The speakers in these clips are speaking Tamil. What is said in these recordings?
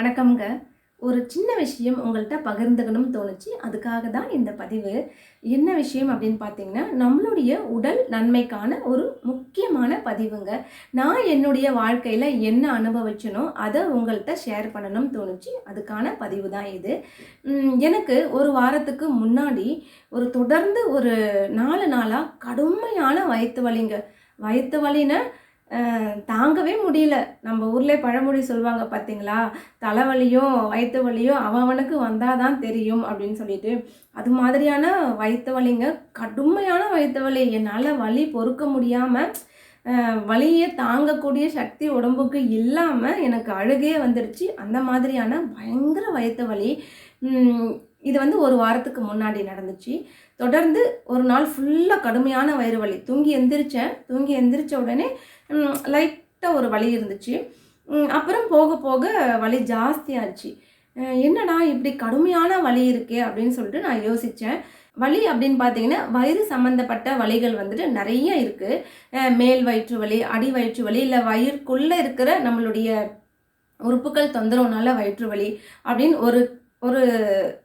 வணக்கம்ங்க. ஒரு சின்ன விஷயம் உங்கள்கிட்ட பகிர்ந்துக்கணும்னு தோணுச்சு. அதுக்காக தான் இந்த பதிவு. என்ன விஷயம் அப்படின்னு பார்த்தீங்கன்னா நம்மளுடைய உடல் நன்மைக்கான ஒரு முக்கியமான பதிவுங்க. நான் என்னுடைய வாழ்க்கையில் என்ன அனுபவிச்சனோ அதை உங்கள்கிட்ட ஷேர் பண்ணணும்னு தோணுச்சு. அதுக்கான பதிவு தான் இது. எனக்கு ஒரு வாரத்துக்கு முன்னாடி ஒரு தொடர்ந்து ஒரு நாலு நாளாக கடுமையான வயிற்று வலிங்க. வயிற்று வலின்னு தாங்கவே முடியல. நம்ம ஊரில் பழமொழி சொல்லுவாங்க பார்த்தீங்களா தலைவலியும் வயிற்று வலியும் அவனுக்கு வந்தால் தான் தெரியும் அப்படின்னு சொல்லிட்டு. அது மாதிரியான வயிற்று வலிங்க கடுமையான வயிற்று வலி என்னால் வலி பொறுக்க முடியாமல் வலியை தாங்கக்கூடிய சக்தி உடம்புக்கு இல்லாமல் எனக்கு அழுகே வந்துடுச்சு அந்த மாதிரியான பயங்கர வயிற்று வலி இது வந்து ஒரு வாரத்துக்கு முன்னாடி நடந்துச்சு. தொடர்ந்து ஒரு நாள் ஃபுல்லாக கடுமையான வயிறு வலி. தூங்கி எந்திரிச்சேன். தூங்கி எந்திரிச்ச உடனே லைட்டாக ஒரு வலி இருந்துச்சு. அப்புறம் போக போக வலி ஜாஸ்தியாச்சு. என்னடா இப்படி கடுமையான வலி இருக்கே அப்படின்னு சொல்லிட்டு நான் யோசித்தேன் வலி அப்படின்னு பார்த்தீங்கன்னா வயிறு சம்மந்தப்பட்ட வலிகள் வந்துட்டு நிறைய இருக்குது மேல் வயிற்று வலி அடி வயிற்று வலி இல்லை வயிறுக்குள்ளே இருக்கிற நம்மளுடைய உறுப்புகள் தொந்தரவுனால வயிற்று வலி அப்படின்னு ஒரு ஒரு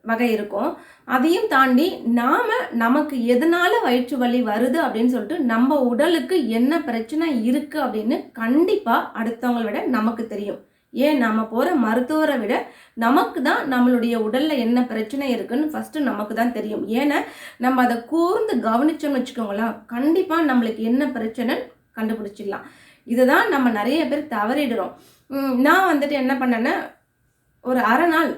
வகை இருக்கும். அதையும் தாண்டி நாம் நமக்கு எதனால வயிற்று வலி வருது அப்படின்னு சொல்லிட்டு நம்ம உடலுக்கு என்ன பிரச்சனை இருக்குது அப்படின்னு கண்டிப்பாக அடுத்தவங்களை விட நமக்கு தெரியும். ஏன்? நம்ம போகிற மருத்துவரை விட நமக்கு தான் நம்மளுடைய உடலில் என்ன பிரச்சனை இருக்குன்னு ஃபஸ்ட்டு நமக்கு தான் தெரியும். ஏன்னா நம்ம அதை கூர்ந்து கவனிச்சோம்னு வச்சுக்கோங்களேன் கண்டிப்பாக நம்மளுக்கு என்ன பிரச்சனைன்னு கண்டுபிடிச்சிடலாம். இதுதான் நம்ம நிறைய பேர் தவறிடுறோம். நான் வந்துட்டு என்ன பண்ணேன்னா ஒரு அரை நாள்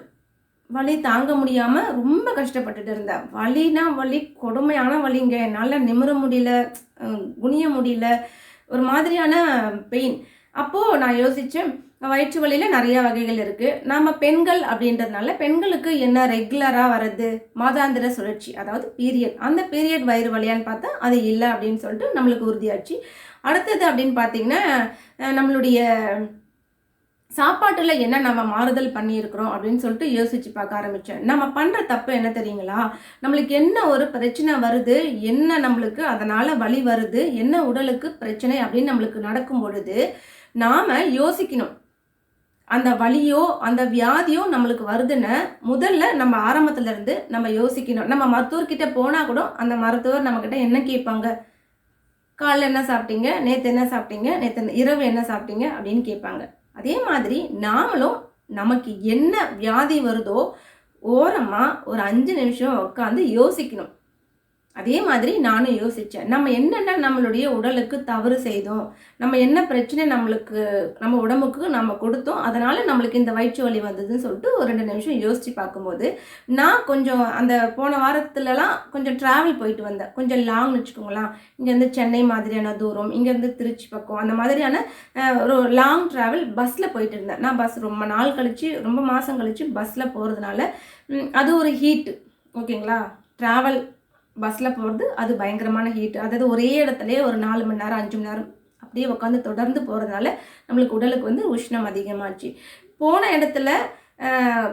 வலி தாங்க முடியாமல் ரொம்ப கஷ்டப்பட்டுட்டு இருந்தேன் வலினா வலி கொடுமையான வலிங்க. என்னால் நிமிர முடியல குனிய முடியல. ஒரு மாதிரியான பெயின் அப்போது நான் யோசித்தேன் வயிற்று வலியில் நிறையா வகைகள் இருக்குது நாம் பெண்கள் அப்படின்றதுனால பெண்களுக்கு என்ன ரெகுலராக வர்றது? மாதாந்திர சுழற்சி அதாவது பீரியட் அந்த பீரியட் வயிறு வலியான்னு பார்த்தா அது இல்லை அப்படின்னு சொல்லிட்டு நம்மளுக்கு உறுதியாச்சு. அடுத்தது அப்படின்னு பார்த்தீங்கன்னா நம்மளுடைய சாப்பாட்டில் என்ன நம்ம மாறுதல் பண்ணியிருக்கிறோம் அப்படின்னு சொல்லிட்டு யோசிச்சு பார்க்க ஆரம்பித்தேன் நம்ம பண்ணுற தப்பு என்ன தெரியுங்களா? நம்மளுக்கு என்ன ஒரு பிரச்சனை வருது? என்ன நம்மளுக்கு அதனால் வலி வருது? என்ன உடலுக்கு பிரச்சனை அப்படின்னு நம்மளுக்கு நடக்கும் பொழுது நாம் யோசிக்கணும். அந்த வலியோ அந்த வியாதியோ நம்மளுக்கு வருதுன்னு முதல்ல நம்ம ஆரம்பத்துலேருந்து நம்ம யோசிக்கணும். நம்ம மருத்துவர்கிட்ட போனால் கூட அந்த மருத்துவர் நம்மக்கிட்ட என்ன கேட்பாங்க? காலைல என்ன சாப்பிட்டீங்க? நேற்று என்ன சாப்பிட்டீங்க? நேற்று இரவு என்ன சாப்பிட்டீங்க? அப்படின்னு கேட்பாங்க. அதே மாதிரி நாமளும் நமக்கு என்ன வியாதி வருதோ ஓரமாக ஒரு அஞ்சு நிமிஷம் உட்காந்து யோசிக்கணும். அதே மாதிரி நானும் யோசித்தேன் நம்ம என்னென்ன நம்மளுடைய உடலுக்கு தவறு செய்தோம் நம்ம என்ன பிரச்சனை நம்மளுக்கு நம்ம உடம்புக்கு நம்ம கொடுத்தோம் அதனால் நம்மளுக்கு இந்த வயிற்று வலி வந்ததுன்னு சொல்லிட்டு ஒரு ரெண்டு நிமிஷம் யோசித்து பார்க்கும்போது நான் கொஞ்சம் அந்த போன வாரத்துலலாம் கொஞ்சம் ட்ராவல் போயிட்டு வந்தேன். கொஞ்சம் லாங்னு வச்சுக்கோங்களேன். இங்கேருந்து சென்னை மாதிரியான தூரம் இங்கேருந்து திருச்சி பக்கம் அந்த மாதிரியான ஒரு லாங் ட்ராவல் பஸ்ஸில் போயிட்டு இருந்தேன். நான் பஸ் ரொம்ப நாள் கழித்து ரொம்ப மாதம் கழித்து பஸ்ஸில் போகிறதுனால அது ஒரு ஹீட்டு ஓகேங்களா? ட்ராவல் பஸ்ஸில் போகிறது அது பயங்கரமான ஹீட் அதாவது ஒரே இடத்துலையே ஒரு நாலு மணி நேரம் அஞ்சு மணி நேரம் அப்படியே உட்காந்து தொடர்ந்து போகிறதுனால நம்மளுக்கு உடலுக்கு வந்து உஷ்ணம் அதிகமாச்சு. போன இடத்துல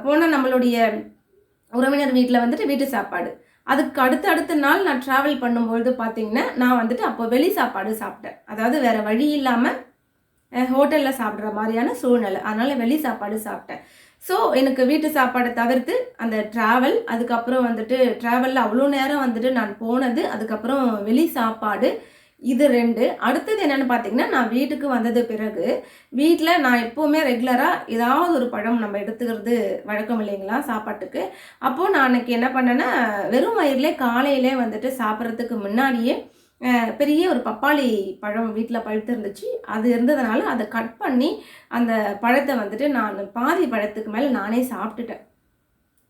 போன நம்மளுடைய உறவினர் வீட்டில் வந்துட்டு வீட்டு சாப்பாடு. அதுக்கு அடுத்த அடுத்த நாள் நான் ட்ராவல் பண்ணும்பொழுது பார்த்தீங்கன்னா நான் வந்துட்டு அப்போ வெளி சாப்பாடு சாப்பிட்டேன். அதாவது வேறு வழி இல்லாமல் ஹோட்டலில் சாப்பிட்ற மாதிரியான சூழ்நிலை. அதனால் வெளி சாப்பாடு சாப்பிட்டேன். ஸோ எனக்கு வீட்டு சாப்பாடை தவிர்த்து அந்த ட்ராவல் அதுக்கப்புறம் வந்துட்டு ட்ராவலில் அவ்வளோ நேரம் வந்துட்டு நான் போனது அதுக்கப்புறம் வெளி சாப்பாடு இது ரெண்டு. அடுத்தது என்னென்னு பார்த்தீங்கன்னா நான் வீட்டுக்கு வந்தது பிறகு வீட்டில் நான் எப்போவுமே ரெகுலராக ஏதாவது ஒரு பழம் நம்ம எடுத்துக்கிறது வழக்கம் இல்லைங்களா சாப்பாட்டுக்கு. அப்போது நான் அன்னைக்கு என்ன பண்ணேன்னா வெறும் வயிறுலே காலையிலே வந்துட்டு சாப்பிட்றதுக்கு முன்னாடியே பெரிய ஒரு பப்பாளி பழம் வீட்டில் பழுத்து இருந்துச்சு. அது இருந்ததுனால அதை கட் பண்ணி அந்த பழத்தை வந்துட்டு நான் பாதி பழத்துக்கு மேலே நானே சாப்பிட்டுட்டேன்.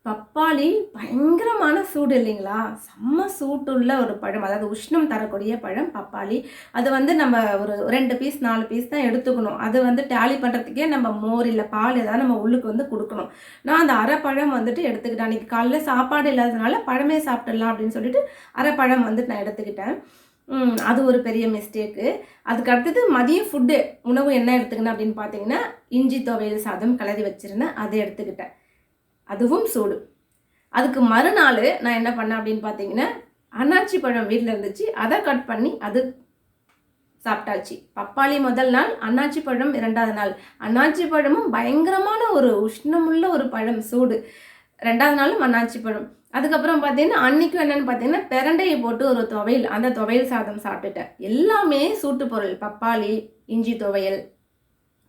பப்பாளி பயங்கரமான சூடு இல்லைங்களா? செம்ம சூட்டுள்ள ஒரு பழம். அதாவது உஷ்ணம் தரக்கூடிய பழம் பப்பாளி. அது வந்து நம்ம ஒரு ரெண்டு பீஸ் நாலு பீஸ் தான் எடுத்துக்கணும். அது வந்து டேலி பண்ணுறதுக்கே நம்ம மோர் இல்லை பால் ஏதாவது நம்ம உள்ளுக்கு வந்து கொடுக்கணும். நான் அந்த அரை பழம் வந்துட்டு எடுத்துக்கிட்டேன். அன்றைக்கி காலைல சாப்பாடு இல்லாததுனால பழமே சாப்பிடலாம் அப்படின்னு சொல்லிட்டு அரை பழம் வந்துட்டு நான் எடுத்துக்கிட்டேன். அது ஒரு பெரிய மிஸ்டேக்கு அதுக்கு அடுத்தது மதியம் ஃபுட்டு உணவு என்ன எடுத்துக்கினேன் அப்படின்னு பார்த்தீங்கன்னா இஞ்சி துவையல் சாதம் கிளறி வச்சுருந்தேன். அதை எடுத்துக்கிட்டேன். அதுவும் சூடு அதுக்கு மறுநாள் நான் என்ன பண்ணேன் அப்படின்னு பார்த்தீங்கன்னா அன்னாச்சி பழம் வீட்டில் இருந்துச்சு. அதை கட் பண்ணி அது சாப்பிட்டாச்சு. பப்பாளி முதல் நாள் அன்னாச்சி பழம் இரண்டாவது நாள். அன்னாச்சி பழமும் பயங்கரமான ஒரு உஷ்ணமுள்ள ஒரு பழம் சூடு ரெண்டாவது நாளும் அன்னாச்சி பழம். அதுக்கப்புறம் பார்த்தீங்கன்னா அன்றைக்கும் என்னென்னு பார்த்தீங்கன்னா பெரண்டையை போட்டு ஒரு துவையல் அந்த துவையல் சாதம் சாப்பிட்டுட்டேன். எல்லாமே சூட்டு பொருள் பப்பாளி இஞ்சி துவையல்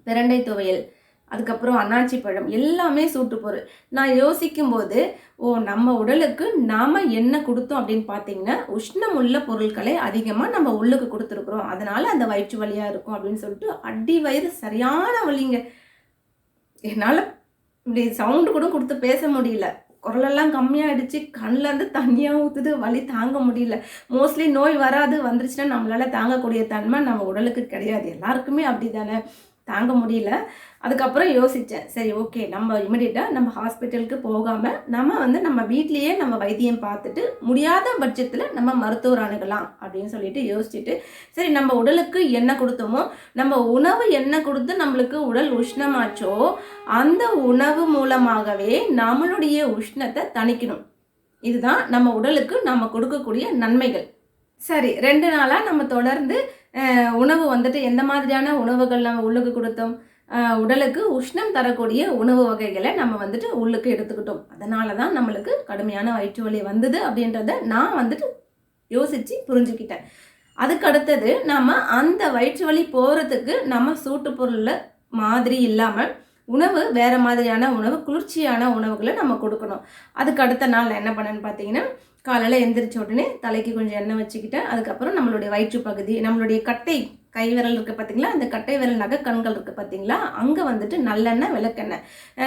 பிரண்டை துவையல் அதுக்கப்புறம் அன்னாச்சி பழம் எல்லாமே சூட்டு பொருள். நான் யோசிக்கும் போது ஓ நம்ம உடலுக்கு நாம் என்ன கொடுத்தோம் அப்படின்னு பார்த்தீங்கன்னா உஷ்ணம் உள்ள பொருட்களை அதிகமாக நம்ம உள்ளுக்கு கொடுத்துருக்குறோம். அதனால் அந்த வயிற்று வழியாக இருக்கும் அப்படின்னு சொல்லிட்டு அடி வயிறு சரியான வழிங்க என்னால் இப்படி சவுண்டு கூட கொடுத்து பேச முடியல. குரலெல்லாம் கம்மியாகிடுச்சு கண்ணிலேருந்து தண்ணியாக ஊற்றுது வலி தாங்க முடியல. மோஸ்ட்லி நோய் வராது. வந்துருச்சுன்னா நம்மளால் தாங்கக்கூடிய தன்மை நம்ம உடலுக்கு கிடையாது. எல்லாருக்குமே அப்படி தானே தாங்க முடியல. அதுக்கப்புறம் யோசித்தேன் சரி ஓகே நம்ம இமிடியட்டாக நம்ம ஹாஸ்பிட்டலுக்கு போகாமல் நம்ம வந்து நம்ம வீட்லேயே நம்ம வைத்தியம் பார்த்துட்டு முடியாத பட்சத்தில் நம்ம மருத்துவர் அணுகலாம் அப்படின்னு சொல்லிட்டு யோசிச்சுட்டு சரி நம்ம உடலுக்கு என்ன கொடுத்தோமோ நம்ம உணவு என்ன கொடுத்து நம்மளுக்கு உடல் உஷ்ணமாச்சோ அந்த உணவு மூலமாகவே நம்மளுடைய உஷ்ணத்தை தணிக்கணும். இதுதான் நம்ம உடலுக்கு நம்ம கொடுக்கக்கூடிய நன்மைகள். சரி ரெண்டு நாளாக நம்ம தொடர்ந்து உணவு வந்துட்டு எந்த மாதிரியான உணவுகள் நம்ம உள்ளுக்கு கொடுத்தோம்? உடலுக்கு உஷ்ணம் தரக்கூடிய உணவு வகைகளை நம்ம வந்துட்டு உள்ளுக்கு எடுத்துக்கிட்டோம். அதனால தான் நம்மளுக்கு கடுமையான வயிற்று வலி வந்தது அப்படின்றத நான் வந்துட்டு யோசித்து புரிஞ்சுக்கிட்டேன். அதுக்கு அடுத்தது நம்ம அந்த வயிற்று வலி போகிறதுக்கு நம்ம சூட்டு பொருளில் மாதிரி இல்லாமல் உணவு வேறு மாதிரியான உணவு குளிர்ச்சியான உணவுகளை நம்ம கொடுக்கணும். அதுக்கு அடுத்த நாள் என்ன பண்ணேன்னு பார்த்தீங்கன்னா காலையில் எந்திரிச்ச உடனே தலைக்கு கொஞ்சம் எண்ணெய் வச்சுக்கிட்டேன் அதுக்கப்புறம் நம்மளுடைய வயிற்று பகுதி நம்மளுடைய கட்டை கை விரல் இருக்குது பார்த்தீங்களா? அந்த கட்டை விரல் நகை கண்கள் இருக்குது பார்த்தீங்களா? அங்கே வந்துட்டு நல்லெண்ணெய் விளக்கெண்ணெய்.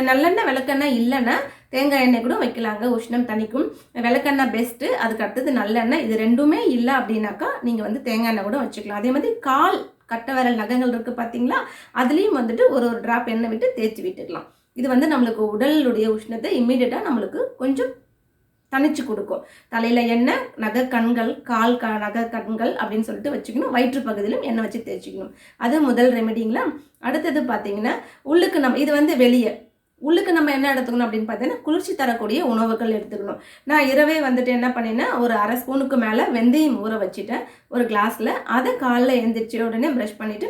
நல்லெண்ணெய் விளக்கெண்ணெய் இல்லைன்னா தேங்காய் எண்ணெய் கூட வைக்கலாங்க உஷ்ணம் தணிக்கும். விளக்கெண்ணெய் பெஸ்ட்டு அதுக்கு அடுத்தது நல்லெண்ணெய். இது ரெண்டுமே இல்லை அப்படின்னாக்கா நீங்கள் வந்து தேங்காய் எண்ணெய் கூட வச்சுக்கலாம். அதே மாதிரி கால் கட்டை விரல் நகங்கள் இருக்குது பார்த்தீங்களா அதுலேயும் வந்துட்டு ஒரு ஒரு ட்ராப் எண்ணெய் விட்டு தேய்ச்சி விட்டுக்கலாம் இது வந்து நம்மளுக்கு உடலுடைய உஷ்ணத்தை இம்மீடியட்டாக நம்மளுக்கு கொஞ்சம் தனிச்சு கொடுக்கும். தலையில் எண்ணெய் நகை கண்கள் கால் க நகை கண்கள் அப்படின்னு சொல்லிட்டு வச்சுக்கணும். வயிற்று பகுதியிலும் எண்ணெய் வச்சு தேய்ச்சிக்கணும். அது முதல் ரெமெடிங்களா அடுத்தது பார்த்தீங்கன்னா உள்ளுக்கு நம்ம இது வந்து வெளியே உள்ளுக்கு நம்ம என்ன எடுத்துக்கணும் அப்படின்னு பார்த்தீங்கன்னா குளிர்ச்சி தரக்கூடிய உணவுகள் எடுத்துக்கணும். நான் இரவே வந்துட்டு என்ன பண்ணினேன் ஒரு அரை ஸ்பூனுக்கு மேலே வெந்தயம் ஊற வச்சுட்டேன். ஒரு கிளாஸில் அதை காலைல எழுந்திரிச்ச உடனே ப்ரஷ் பண்ணிவிட்டு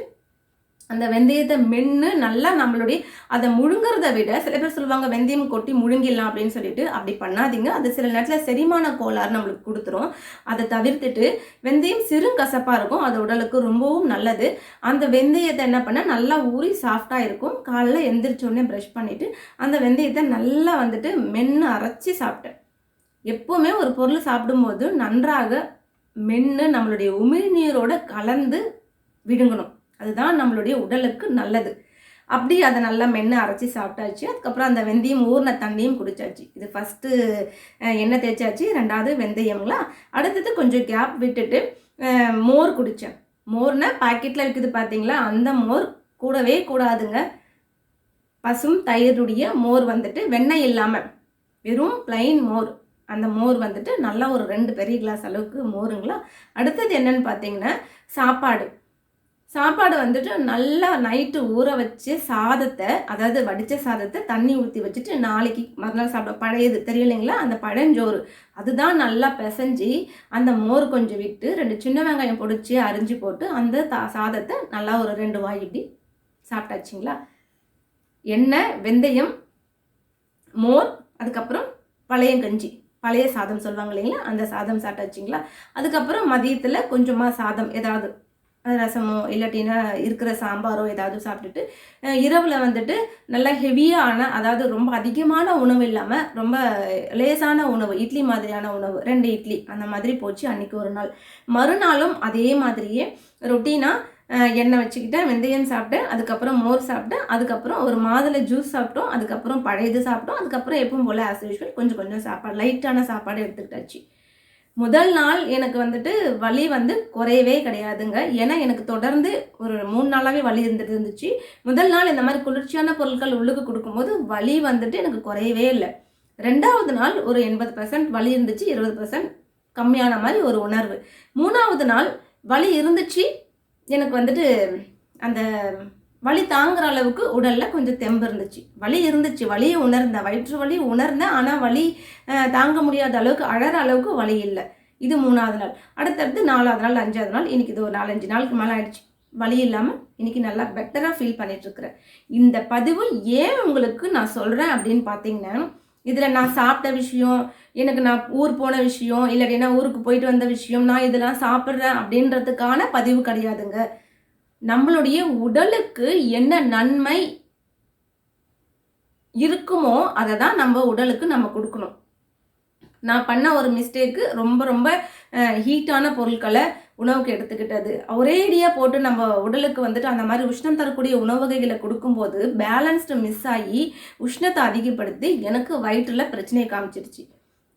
அந்த வெந்தயத்தை மென்று நல்லா நம்மளுடைய அதை முழுங்கிறத விட சில பேர் சொல்லுவாங்க வெந்தயம் கொட்டி முழுங்கிடலாம் அப்படின்னு சொல்லிட்டு அப்படி பண்ணாதீங்க. அது சில நேரத்தில் செரிமான கோளாறு நம்மளுக்கு கொடுத்துரும். அதை தவிர்த்துட்டு வெந்தயம் சிறு கசப்பாக இருக்கும். அது உடலுக்கு ரொம்பவும் நல்லது. அந்த வெந்தயத்தை என்ன பண்ணால் நல்லா ஊறி சாஃப்டாக இருக்கும். காலைல எந்திரிச்சோடனே ப்ரஷ் பண்ணிவிட்டு அந்த வெந்தயத்தை நல்லா வந்துட்டு மென்று அரைச்சி சாப்பிட்டேன். எப்போவுமே ஒரு பொருள் சாப்பிடும்போது நன்றாக மென்று நம்மளுடைய உமிழ்நீரோட கலந்து விழுங்கணும் அதுதான் நம்மளுடைய உடலுக்கு நல்லது. அப்படி அதை நல்லா மென்று அரைச்சி சாப்பிட்டாச்சு. அதுக்கப்புறம் அந்த வெந்தயம் ஊர்ன தண்ணியும் குடிச்சாச்சு. இது ஃபஸ்ட்டு எண்ணெய் தேய்ச்சாச்சு. ரெண்டாவது வெந்தயங்களா அடுத்தது கொஞ்சம் கேப் விட்டுட்டு மோர் குடித்தேன் மோர்னால் பாக்கெட்டில் இருக்குது பார்த்தீங்களா அந்த மோர் கூடவே கூடாதுங்க. பசும் தயிருடைய மோர் வந்துட்டு வெண்ணெய் இல்லாமல் வெறும் பிளைன் மோர். அந்த மோர் வந்துட்டு நல்லா ஒரு ரெண்டு பெரிய கிளாஸ் அளவுக்கு மோருங்களா? அடுத்தது என்னன்னு பார்த்தீங்கன்னா சாப்பாடு. சாப்பாடு வந்துட்டு நல்லா நைட்டு ஊற வச்சு சாதத்தை அதாவது வடித்த சாதத்தை தண்ணி ஊற்றி வச்சுட்டு நாளைக்கு மறுநாள் சாப்பிட பழையது. தெரியும் இல்லைங்களா அந்த பழஞ்சோறு. அதுதான் நல்லா பிசைஞ்சு அந்த மோர் கொஞ்சம் விட்டு ரெண்டு சின்ன வெங்காயம் பொடிச்சு அரிஞ்சு போட்டு அந்த தா சாதத்தை நல்லா ஒரு ரெண்டு வாய் இப்படி சாப்பிட்டாச்சுங்களா? எண்ணெய் வெந்தயம் மோர் அதுக்கப்புறம் பழையங்கஞ்சி பழைய சாதம் சொல்லுவாங்க இல்லைங்களா? அந்த சாதம் சாப்பிட்டாச்சுங்களா? அதுக்கப்புறம் மதியத்தில் கொஞ்சமாக சாதம் ஏதாவது ரசமோ இல்லாட்டினா இருக்கிற சாம்பாரோ ஏதாவது சாப்பிட்டுட்டு இரவில் வந்துட்டு நல்லா ஹெவியான அதாவது ரொம்ப அதிகமான உணவு இல்லாமல் ரொம்ப லேசான உணவு இட்லி மாதிரியான உணவு ரெண்டு இட்லி அந்த மாதிரி போச்சு அன்றைக்கி ஒரு நாள். மறுநாளும் அதே மாதிரியே ரொட்டீனாக எண்ணெய் வச்சுக்கிட்டேன் வெந்தயம் சாப்பிட்டேன் அதுக்கப்புறம் மோர் சாப்பிட்டேன் அதுக்கப்புறம் ஒரு மாதுளை ஜூஸ் சாப்பிட்டோம் அதுக்கப்புறம் பழையது சாப்பிட்டோம் அதுக்கப்புறம் எப்பவும் போல் ஆஸ் யூஷுவல் கொஞ்சம் கொஞ்சம் சாப்பாடு லைட்டான சாப்பாடு எடுத்துக்கிட்டாச்சு. முதல் நாள் எனக்கு வந்துட்டு வலி வந்து குறையவே கிடையாதுங்க. ஏன்னா எனக்கு தொடர்ந்து ஒரு மூணு நாளாகவே வலி இருந்துட்டு இருந்துச்சு. முதல் நாள் இந்த மாதிரி குளிர்ச்சியான பொருட்கள் உள்ளுக்கு கொடுக்கும்போது வலி வந்துட்டு எனக்கு குறையவே இல்லை. ரெண்டாவது நாள் ஒரு எண்பது பர்சன்ட் வலி இருந்துச்சு இருபது பர்சன்ட் கம்மியான மாதிரி ஒரு உணர்வு. மூணாவது நாள் வலி இருந்துச்சு எனக்கு வந்துட்டு அந்த வலி தாங்குற அளவுக்கு உடலில் கொஞ்சம் தெம்பு இருந்துச்சு. வலி இருந்துச்சு. வலியை உணர்ந்தேன் வயிற்று வலி உணர்ந்தேன் ஆனால் வலி தாங்க முடியாத அளவுக்கு அழற அளவுக்கு வலி இல்லை. இது மூணாவது நாள். அடுத்தடுத்து நாலாவது நாள் அஞ்சாவது நாள் இன்னைக்கு இது ஒரு நாலஞ்சு நாளுக்கு மேலே ஆயிடுச்சு. வலி இல்லாமல் இன்றைக்கி நல்லா பெட்டராக ஃபீல் பண்ணிகிட்ருக்குறேன் இந்த பதிவு ஏன் உங்களுக்கு நான் சொல்கிறேன் அப்படின்னு பார்த்தீங்கன்னா இதில் நான் சாப்பிட்ட விஷயம் எனக்கு நான் ஊர் போன விஷயம் இல்லாட்டினா ஊருக்கு போயிட்டு வந்த விஷயம் நான் இதெல்லாம் சாப்பிட்றேன் அப்படின்றதுக்கான பதிவு கிடையாதுங்க. நம்மளுடைய உடலுக்கு என்ன நன்மை இருக்குமோ அதை தான் நம்ம உடலுக்கு நம்ம கொடுக்கணும். நான் பண்ண ஒரு மிஸ்டேக்கு ரொம்ப ரொம்ப ஹீட்டான பொருட்களை உணவுக்கு எடுத்துக்கிட்டது. ஒரேடியாக போட்டு நம்ம உடலுக்கு வந்துட்டு அந்த மாதிரி உஷ்ணம் தரக்கூடிய உணவு வகைகளை கொடுக்கும்போது பேலன்ஸ்டு மிஸ் ஆகி உஷ்ணத்தை அதிகப்படுத்தி எனக்கு வயிற்றில் பிரச்சனையை காமிச்சிருச்சு.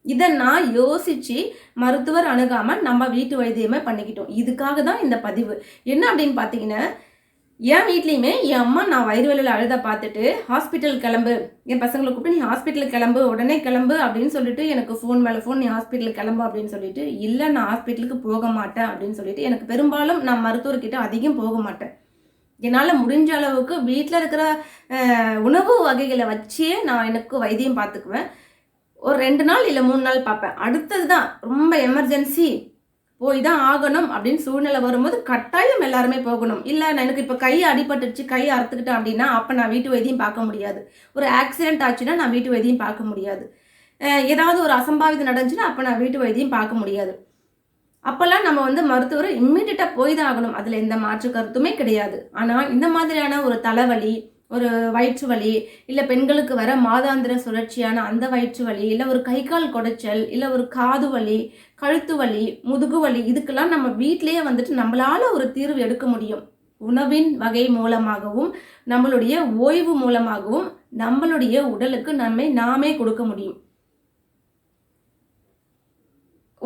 இதை நான் யோசித்து மருத்துவர் அணுகாமல் நம்ம வீட்டு வைத்தியமே பண்ணிக்கிட்டோம். இதுக்காக தான் இந்த பதிவு. என்ன அப்படின்னு பார்த்தீங்கன்னா என் வீட்லேயுமே என் அம்மா நான் வயிறு வலியில் அழுத பார்த்துட்டு ஹாஸ்பிட்டல் கிளம்பு. என் பசங்களை கூப்பிட்டு நீ ஹாஸ்பிட்டலுக்கு கிளம்பு. உடனே கிளம்பு அப்படின்னு சொல்லிட்டு எனக்கு ஃபோன் மேலே ஃபோன் நீ ஹாஸ்பிட்டல் கிளம்பு அப்படின்னு சொல்லிட்டு இல்லை நான் ஹாஸ்பிட்டலுக்கு போக மாட்டேன் அப்படின்னு சொல்லிட்டு எனக்கு பெரும்பாலும் நான் மருத்துவர்கிட்ட அதிகம் போக மாட்டேன். என்னால் முடிஞ்ச அளவுக்கு வீட்டில் இருக்கிற உணவு வகைகளை வச்சே நான் எனக்கு வைத்தியம் பார்த்துக்குவேன். ஒரு ரெண்டு நாள் இல்லை மூணு நாள் பார்ப்பேன். அடுத்தது தான் ரொம்ப எமர்ஜென்சி போய் தான் ஆகணும் அப்படின்னு சூழ்நிலை வரும்போது கட்டாயம் எல்லாருமே போகணும். இல்லை நான் எனக்கு இப்போ கை அடிபட்டுச்சு கை அறுத்துக்கிட்டேன் அப்படின்னா அப்போ நான் வீட்டு வைத்தியம் பார்க்க முடியாது. ஒரு ஆக்சிடென்ட் ஆச்சுன்னா நான் வீட்டு வைத்தியம் பார்க்க முடியாது. ஏதாவது ஒரு அசம்பாவிதம் நடந்துச்சுன்னா அப்போ நான் வீட்டு வைத்தியம் பார்க்க முடியாது. அப்போல்லாம் நம்ம வந்து மருத்துவர் இம்மிடியட்டாக போய் தான் ஆகணும். அதில் எந்த மாற்று கருத்துமே கிடையாது. ஆனால் இந்த மாதிரியான ஒரு தலைவலி ஒரு வயிற்று வலி இல்லை பெண்களுக்கு வர மாதாந்திர சுழற்சியான அந்த வயிற்று வலி இல்லை ஒரு கை கால் குடைச்சல் இல்லை ஒரு காது வலி கழுத்து வலி முதுகு வலி இதுக்கெல்லாம் நம்ம வீட்டிலேயே வந்துட்டு நம்மளால ஒரு தீர்வு எடுக்க முடியும். உணவின் வகை மூலமாகவும் நம்மளுடைய ஓய்வு மூலமாகவும் நம்மளுடைய உடலுக்கு நம்மை நாமே கொடுக்க முடியும்.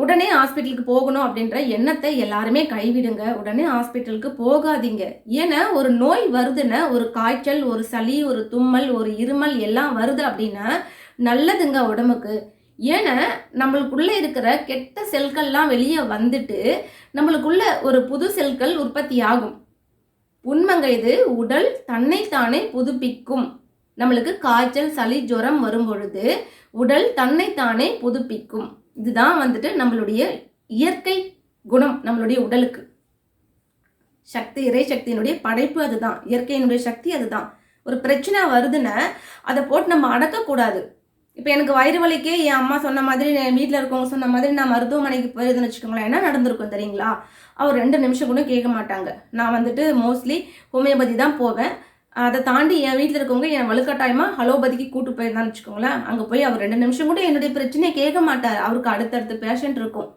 உடனே ஹாஸ்பிட்டலுக்கு போகணும் அப்படின்ற எண்ணத்தை எல்லாருமே கைவிடுங்க. உடனே ஹாஸ்பிட்டலுக்கு போகாதீங்க. ஏன்னா ஒரு நோய் வருதுன்னா ஒரு காய்ச்சல் ஒரு சளி ஒரு தும்மல் ஒரு இருமல் எல்லாம் வருது அப்படின்னா நல்லதுங்க உடம்புக்கு. ஏன்னா நம்மளுக்குள்ளே இருக்கிற கெட்ட செல்கள்லாம் வெளியே வந்துட்டு நம்மளுக்குள்ள ஒரு புது செல்கள் உற்பத்தி ஆகும் உண்மைங்க இது. உடல் தன்னைத்தானே புதுப்பிக்கும். நம்மளுக்கு காய்ச்சல் சளி ஜுரம் வரும் பொழுது உடல் தன்னைத்தானே புதுப்பிக்கும். இதுதான் வந்துட்டு நம்மளுடைய இயற்கை குணம் நம்மளுடைய உடலுக்கு. சக்தி இறை சக்தியினுடைய படைப்பு அதுதான். இயற்கையினுடைய சக்தி அதுதான். ஒரு பிரச்சனை வருதுன்னா அதை போட்டு நம்ம அடக்கக்கூடாது. இப்போ எனக்கு வயிறு வலிக்கே என் அம்மா சொன்ன மாதிரி என் வீட்டில் இருக்கவங்க சொன்ன மாதிரி நான் மருத்துவமனைக்கு போயிருதுன்னு வச்சுக்கோங்களேன் என்ன நடந்திருக்கும் தெரியுங்களா? அவர் ரெண்டு நிமிஷம் கூட கேட்க மாட்டாங்க. நான் வந்துட்டு மோஸ்ட்லி ஹோமியோபதி தான் போவேன். அதை தாண்டி என் வீட்டில் இருக்கவங்க என் வலுக்கட்டாயமாக ஹலோபதிக்கு கூட்டு போயிருந்தான்னு வச்சுக்கோங்களேன். அங்கே போய் அவர் ரெண்டு நிமிஷம் கூட என்னுடைய பிரச்சனையை கேட்க மாட்டார். அவருக்கு அடுத்தடுத்து பேஷண்ட் இருக்கும்.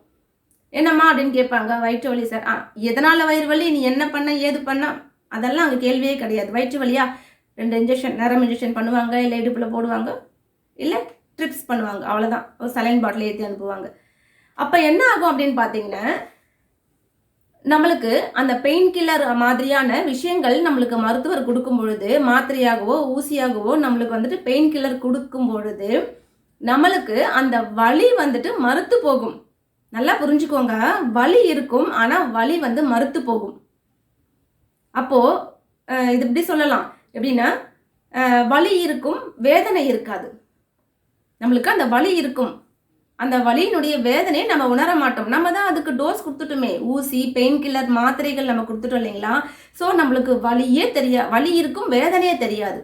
என்னம்மா அப்படின்னு கேட்பாங்க. வயிற்று வலி சார் ஆ எதனால் வயிறு வலி? நீ என்ன பண்ண? ஏது பண்ண? அதெல்லாம் அங்கே கேள்வியே கிடையாது. வயிற்று வலியா? ரெண்டு இன்ஜெக்ஷன் நேரம் இன்ஜெக்ஷன் பண்ணுவாங்க இல்லை இடுப்பில் போடுவாங்க? இல்லை ட்ரிப்ஸ் பண்ணுவாங்க. அவ்வளோதான் ஒரு சலைன் பாட்டில் ஏற்றி அனுப்புவாங்க. அப்போ என்ன ஆகும் அப்படின்னு பார்த்தீங்கன்னா நம்மளுக்கு அந்த பெயின் கில்லர் மாதிரியான விஷயங்கள் நம்மளுக்கு மருத்துவர் கொடுக்கும் பொழுது மாத்திரையாகவோ ஊசியாகவோ நம்மளுக்கு வந்துட்டு பெயின் கில்லர் கொடுக்கும் பொழுது நம்மளுக்கு அந்த வலி வந்துட்டு மறுத்து போகும். நல்லா புரிஞ்சுக்கோங்க. வலி இருக்கும் ஆனால் வலி வந்து மறுத்து போகும். அப்போ இது இப்படி சொல்லலாம். எப்படின்னா வலி இருக்கும் வேதனை இருக்காது. நம்மளுக்கு அந்த வலி இருக்கும். அந்த வலியினுடைய வேதனையை நம்ம உணர மாட்டோம். நம்ம தான் அதுக்கு டோஸ் கொடுத்துட்டோமே. ஊசி பெயின் கில்லர் மாத்திரைகள் நம்ம கொடுத்துட்டோம் இல்லைங்களா? ஸோ நம்மளுக்கு வலியே தெரியா வலி இருக்கும் வேதனையே தெரியாது.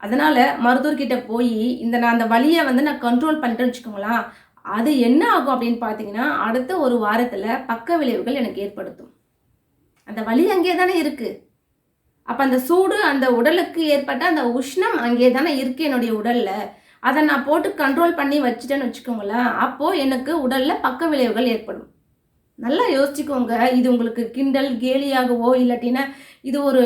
அதனால மருத்துவர்கிட்ட போய் இந்த நான் அந்த வலியை வந்து நான் கண்ட்ரோல் பண்ணிட்டேன்னு வச்சுக்கோங்களேன் அது என்ன ஆகும் அப்படின்னு பார்த்தீங்கன்னா அடுத்த ஒரு வாரத்தில் பக்க விளைவுகள் எனக்கு ஏற்படுத்தும். அந்த வலி அங்கே தானே இருக்குது அப்போ அந்த சூடு அந்த உடலுக்கு ஏற்பட்ட அந்த உஷ்ணம் அங்கே தானே இருக்குது என்னுடைய உடலில். அதை நான் போட்டு கண்ட்ரோல் பண்ணி வச்சுட்டேன்னு வச்சுக்கோங்களேன் அப்போது எனக்கு உடலில் பக்க விளைவுகள் ஏற்படும். நல்லா யோசிச்சுக்கோங்க. இது உங்களுக்கு கிண்டல் கேலியாகவோ இல்லாட்டினா இது ஒரு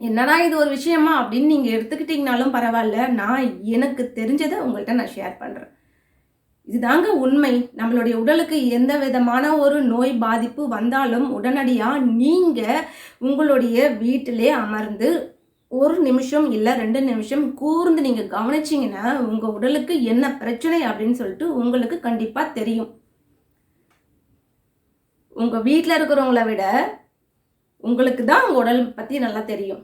என்னடா இது ஒரு விஷயமா அப்படின்னு நீங்கள் எடுத்துக்கிட்டிங்கனாலும் பரவாயில்ல. நான் எனக்கு தெரிஞ்சதை உங்கள்கிட்ட நான் ஷேர் பண்ணுறேன் இதுதாங்க உண்மை. நம்மளுடைய உடலுக்கு எந்த விதமான ஒரு நோய் பாதிப்பு வந்தாலும் உடனடியாக நீங்கள் உங்களுடைய வீட்டிலே அமர்ந்து ஒரு நிமிஷம் இல்லை ரெண்டு நிமிஷம் கூர்ந்து நீங்கள் கவனிச்சிங்கன்னா உங்கள் உடலுக்கு என்ன பிரச்சனை அப்படின்னு சொல்லிட்டு உங்களுக்கு கண்டிப்பாக தெரியும். உங்கள் வீட்டில் இருக்கிறவங்கள விட உங்களுக்கு தான் உங்கள் உடல் பற்றி நல்லா தெரியும்.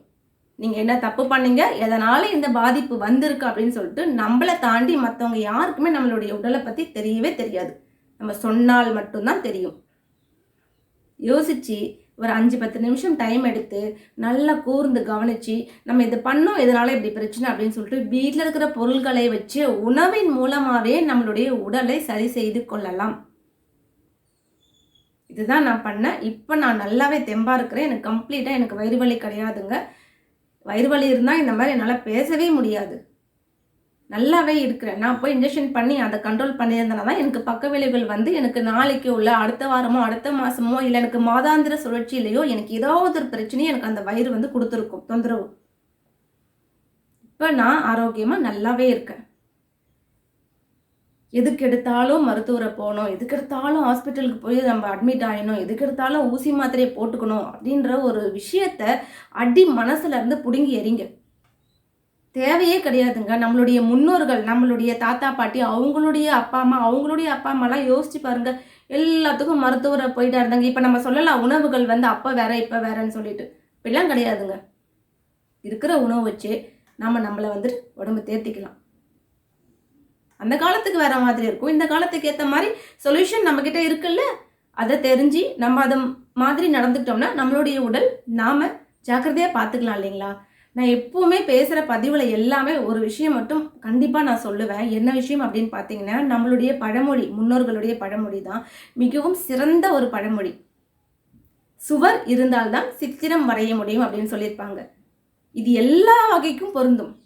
நீங்கள் என்ன தப்பு பண்ணீங்க எதனால் இந்த பாதிப்பு வந்திருக்கு அப்படின்னு சொல்லிட்டு நம்மளை தாண்டி மற்றவங்க யாருக்குமே நம்மளுடைய உடலை பற்றி தெரியவே தெரியாது. நம்ம சொன்னால் மட்டும்தான் தெரியும். யோசித்து ஒரு அஞ்சு பத்து நிமிஷம் டைம் எடுத்து நல்லா கூர்ந்து கவனித்து நம்ம இது பண்ணோம் இதனால் இப்படி பிரச்சனை அப்படின்னு சொல்லிட்டு வீட்டில் இருக்கிற பொருள்களை வச்சு உணவின் மூலமாகவே நம்மளுடைய உடலை சரி செய்து கொள்ளலாம். இதுதான் நான் பண்ணேன் இப்போ நான் நல்லாவே தெம்பாக இருக்கிறேன். எனக்கு கம்ப்ளீட்டாக எனக்கு வயிறு வலி கிடையாதுங்க. வயிறு வலி இருந்தால் இந்த மாதிரி என்னால் பேசவே முடியாது. நல்லாவே இருக்கிறேன். நான் போய் இன்ஜெக்ஷன் பண்ணி அதை கண்ட்ரோல் பண்ணியிருந்தனா தான் எனக்கு பக்க விளைவுகள் வந்து எனக்கு நாளைக்கு உள்ள அடுத்த வாரமோ அடுத்த மாதமோ இல்லை எனக்கு மாதாந்திர சுழற்சியிலையோ எனக்கு ஏதாவது ஒரு பிரச்சனையும் எனக்கு அந்த வயிறு வந்து கொடுத்துருக்கும் தொந்தரவு. இப்போ நான் ஆரோக்கியமாக நல்லாவே இருக்கேன். எதுக்கு எடுத்தாலும் மருத்துவரை போகணும் எதுக்கு எடுத்தாலும் ஹாஸ்பிட்டலுக்கு போய் நம்ம அட்மிட் ஆகணும் எதுக்கு எடுத்தாலும் ஊசி மாத்திரையை போட்டுக்கணும் அப்படின்ற ஒரு விஷயத்த அடி மனசுலேருந்து பிடுங்கி எறிங்க. தேவையே கிடையாதுங்க. நம்மளுடைய முன்னோர்கள் நம்மளுடைய தாத்தா பாட்டி அவங்களுடைய அப்பா அம்மா அவங்களுடைய அப்பா அம்மாலாம் யோசிச்சு பாருங்க. எல்லாத்துக்கும் மருத்துவரை போயிட்டா இருந்தாங்க. இப்போ நம்ம சொல்லலாம் உணவுகள் வந்து அப்போ வேற இப்போ வேறன்னு சொல்லிட்டு. இப்படிலாம் கிடையாதுங்க. இருக்கிற உணவு வச்சு நம்ம நம்மளை வந்துட்டு உடம்பு தேர்த்திக்கலாம் அந்த காலத்துக்கு வேற மாதிரி இருக்கும். இந்த காலத்துக்கு ஏற்ற மாதிரி சொல்யூஷன் நம்மக்கிட்ட இருக்குல்ல? அதை தெரிஞ்சு நம்ம அதை மாதிரி நடந்துக்கிட்டோம்னா நம்மளுடைய உடல் நாம் ஜாக்கிரதையாக பார்த்துக்கலாம் இல்லைங்களா? நான் எப்போவுமே பேசுகிற பதிவில் எல்லாமே ஒரு விஷயம் மட்டும் கண்டிப்பாக நான் சொல்லுவேன். என்ன விஷயம் அப்படின்னு பார்த்தீங்கன்னா நம்மளுடைய பழமொழி முன்னோர்களுடைய பழமொழி தான். மிகவும் சிறந்த ஒரு பழமொழி. சுவர் இருந்தால்தான் சித்திரம் வரைய முடியும் அப்படின்னு சொல்லியிருப்பாங்க. இது எல்லா வகைக்கும் பொருந்தும்.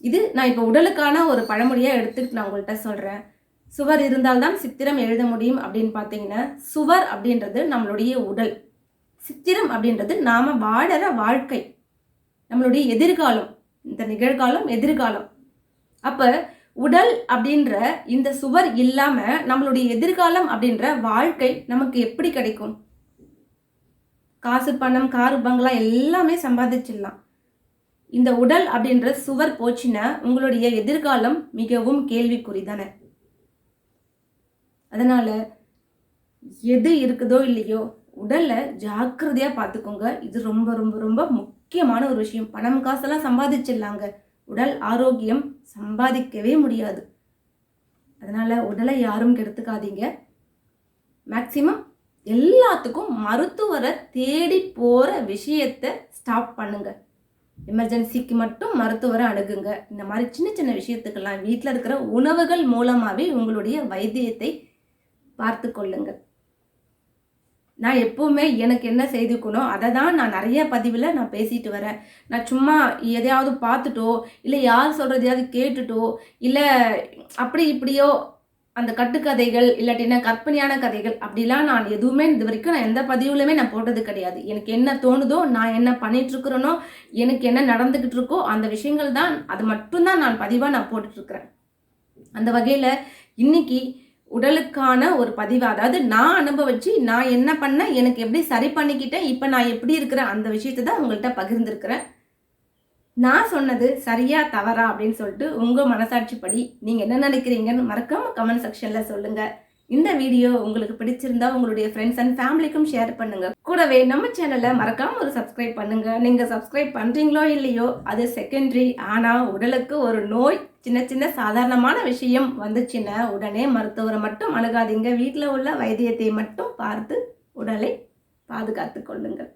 இது நான் இப்போ உடலுக்கான ஒரு பழமொழியாக எடுத்துக்கிட்டு நான் உங்கள்கிட்ட சொல்கிறேன் சுவர் இருந்தால்தான் சித்திரம் எழுத முடியும் அப்படின்னு பார்த்தீங்கன்னா சுவர் அப்படின்றது நம்மளுடைய உடல். சித்திரம் அப்படின்றது நாம் வாழற வாழ்க்கை. நம்மளுடைய எதிர்காலம் இந்த நிகழ்காலம் எதிர்காலம். அப்போ உடல் அப்படின்ற இந்த சுவர் இல்லாமல் நம்மளுடைய எதிர்காலம் அப்படின்ற வாழ்க்கை நமக்கு எப்படி கிடைக்கும்? காசு பணம் காரு பங்களா எல்லாமே சம்பாதிச்சிடலாம். இந்த உடல் அப்படின்ற சுவர் போச்சுன்னா உங்களுடைய எதிர்காலம் மிகவும் கேள்விக்குறி தானே அதனால் எது இருக்குதோ இல்லையோ உடலை ஜாக்கிரதையாக பார்த்துக்கோங்க. இது ரொம்ப ரொம்ப ரொம்ப முக்கியம். முக்கியமான ஒரு விஷயம். பணம் காசெல்லாம் சம்பாதிச்சிடலாங்க. உடல் ஆரோக்கியம் சம்பாதிக்கவே முடியாது. அதனால் உடலை யாரும் கெடுத்துக்காதீங்க. மேக்சிமம் எல்லாத்துக்கும் மருத்துவரை தேடி போகிற விஷயத்தை ஸ்டாப் பண்ணுங்க. எமர்ஜென்சிக்கு மட்டும் மருத்துவரை அணுகுங்க. இந்த மாதிரி சின்ன சின்ன விஷயத்துக்கெல்லாம் வீட்டில் இருக்கிற உணவுகள் மூலமாகவே உங்களுடைய வைத்தியத்தை பார்த்து கொள்ளுங்கள் நான் எப்போவுமே எனக்கு என்ன செய்துக்கணும் அதை தான் நான் நிறைய பதிவில் நான் பேசிட்டு வரேன். நான் சும்மா எதையாவது பார்த்துட்டோ இல்லை யார் சொல்கிறதையாவது கேட்டுட்டோ இல்லை அப்படி இப்படியோ அந்த கட்டுக்கதைகள் இல்லாட்டினா கற்பனையான கதைகள் அப்படிலாம் நான் எதுவுமே இது வரைக்கும் நான் எந்த பதிவுலையுமே நான் போட்டது கிடையாது. எனக்கு என்ன தோணுதோ நான் என்ன பண்ணிகிட்ருக்குறேனோ எனக்கு என்ன நடந்துக்கிட்டு இருக்கோ அந்த விஷயங்கள் தான் அது மட்டும்தான் நான் பதிவாக நான் போட்டுட்ருக்குறேன் அந்த வகையில் இன்னைக்கு உடலுக்கான ஒரு பதிவு அதாவது நான் அனுபவிச்சு நான் என்ன பண்ணேன் எனக்கு எப்படி சரி பண்ணிக்கிட்டேன் இப்போ நான் எப்படி இருக்கிறேன் அந்த விஷயத்தை தான் உங்கள்கிட்ட பகிர்ந்துருக்கிறேன். நான் சொன்னது சரியா தவறா அப்படின்னு சொல்லிட்டு உங்கள் மனசாட்சிப்படி நீங்கள் என்ன நினைக்கிறீங்கன்னு மறக்காமல் கமெண்ட் செக்ஷனில் சொல்லுங்கள் இந்த வீடியோ உங்களுக்கு பிடிச்சிருந்தா உங்களுடைய ஃப்ரெண்ட்ஸ் அண்ட் ஃபேமிலிக்கும் ஷேர் பண்ணுங்க. கூடவே நம்ம சேனலை மறக்காம ஒரு சப்ஸ்கிரைப் பண்ணுங்க. நீங்க சப்ஸ்கிரைப் பண்றீங்களோ இல்லையோ அது செகண்டரி ஆனா உடலுக்கு ஒரு நோய் சின்ன சின்ன சாதாரணமான விஷயம் வந்துச்சுன்னா உடனே மருத்துவரை மட்டும் அணுகாதீங்க. வீட்டில் உள்ள வைத்தியத்தை மட்டும் பார்த்து உடலை பாதுகாத்து கொள்ளுங்கள்.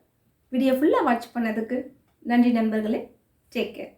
வீடியோ ஃபுல்லாக வாட்ச் பண்ணதுக்கு நன்றி நண்பர்களே. Take care